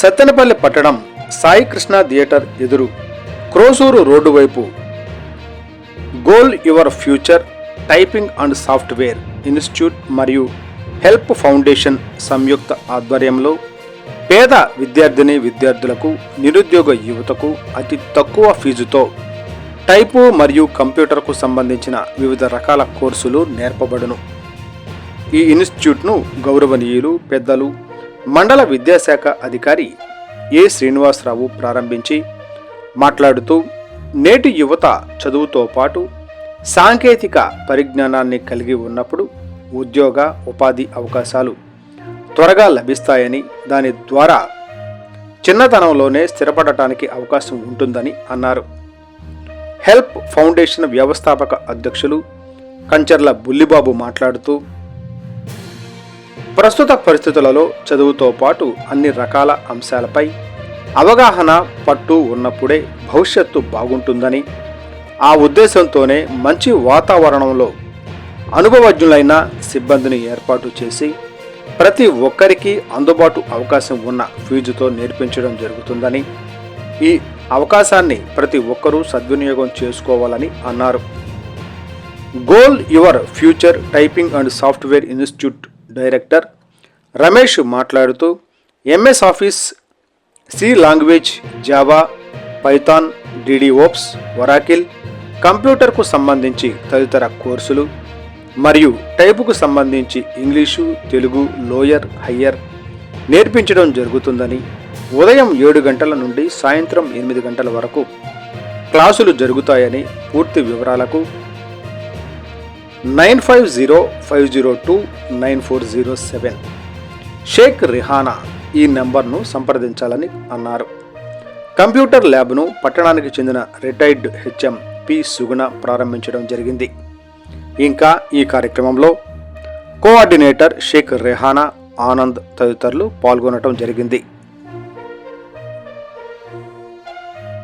సత్తెనపల్లి పట్టణం సాయి కృష్ణ థియేటర్ ఎదురు క్రోసూరు రోడ్డు వైపు. Goal your future typing and software institute మరియు హెల్ప్ ఫౌండేషన్ సంయుక్త ఆధ్వర్యంలో పేద విద్యార్థిని విద్యార్థులకు నిరుద్యోగ యువతకు అతి తక్కువ ఫీజుతో టైపు మరియు కంప్యూటర్కు సంబంధించిన వివిధ రకాల కోర్సులు నేర్పబడును. ఈ ఇన్స్టిట్యూట్ను గౌరవనీయులు పెద్దలు మండల విద్యాశాఖ అధికారి ఏ శ్రీనివాసరావు ప్రారంభించి మాట్లాడుతూ నేటి యువత చదువుతో పాటు సాంకేతిక పరిజ్ఞానాన్ని కలిగి ఉన్నప్పుడు ఉద్యోగ ఉపాధి అవకాశాలు త్వరగా లభిస్తాయని దాని ద్వారా చిన్నతనంలోనే స్థిరపడటానికి అవకాశం ఉంటుందని అన్నారు. హెల్ప్ ఫౌండేషన్ వ్యవస్థాపక అధ్యక్షులు కంచర్ల బుల్లిబాబు మాట్లాడుతూ ప్రస్తుత పరిస్థితులలో చదువుతో పాటు అన్ని రకాల అంశాలపై అవగాహన పట్టు ఉన్నప్పుడే భవిష్యత్తు బాగుంటుందని ఆ ఉద్దేశంతోనే మంచి వాతావరణంలో అనుభవజ్ఞులైన సిబ్బందిని ఏర్పాటు చేసి ప్రతి ఒక్కరికి అందుబాటు అవకాశం ఉన్న ఫీజుతో నేర్పించడం జరుగుతుందని ఈ అవకాశాన్ని ప్రతి ఒక్కరూ సద్వినియోగం చేసుకోవాలని అన్నారు. Goal your future typing and software institute director Ramesh మాట్లాడుతూ MS office C language Java Python devops Oracle కంప్యూటర్కు సంబంధించి తదితర కోర్సులు మరియు టైపుకు సంబంధించి ఇంగ్లీషు తెలుగు లోయర్ హయ్యర్ నేర్పించడం జరుగుతుందని ఉదయం ఏడు గంటల నుండి సాయంత్రం ఎనిమిది గంటల వరకు క్లాసులు జరుగుతాయని పూర్తి వివరాలకు nine five zero five zero two nine four zero seven. Sheikh Rihana ఈ నెంబర్ను సంప్రదించాలని అన్నారు. కంప్యూటర్ ల్యాబ్ను పట్టణానికి చెందిన రిటైర్డ్ హెచ్ఎం పి సుగుణ ప్రారంభించడం జరిగింది. ఇంకా ఈ కార్యక్రమంలో కోఆర్డినేటర్ షేక్ రెహానా ఆనంద్ తదితరులు పాల్గొనడం జరిగింది.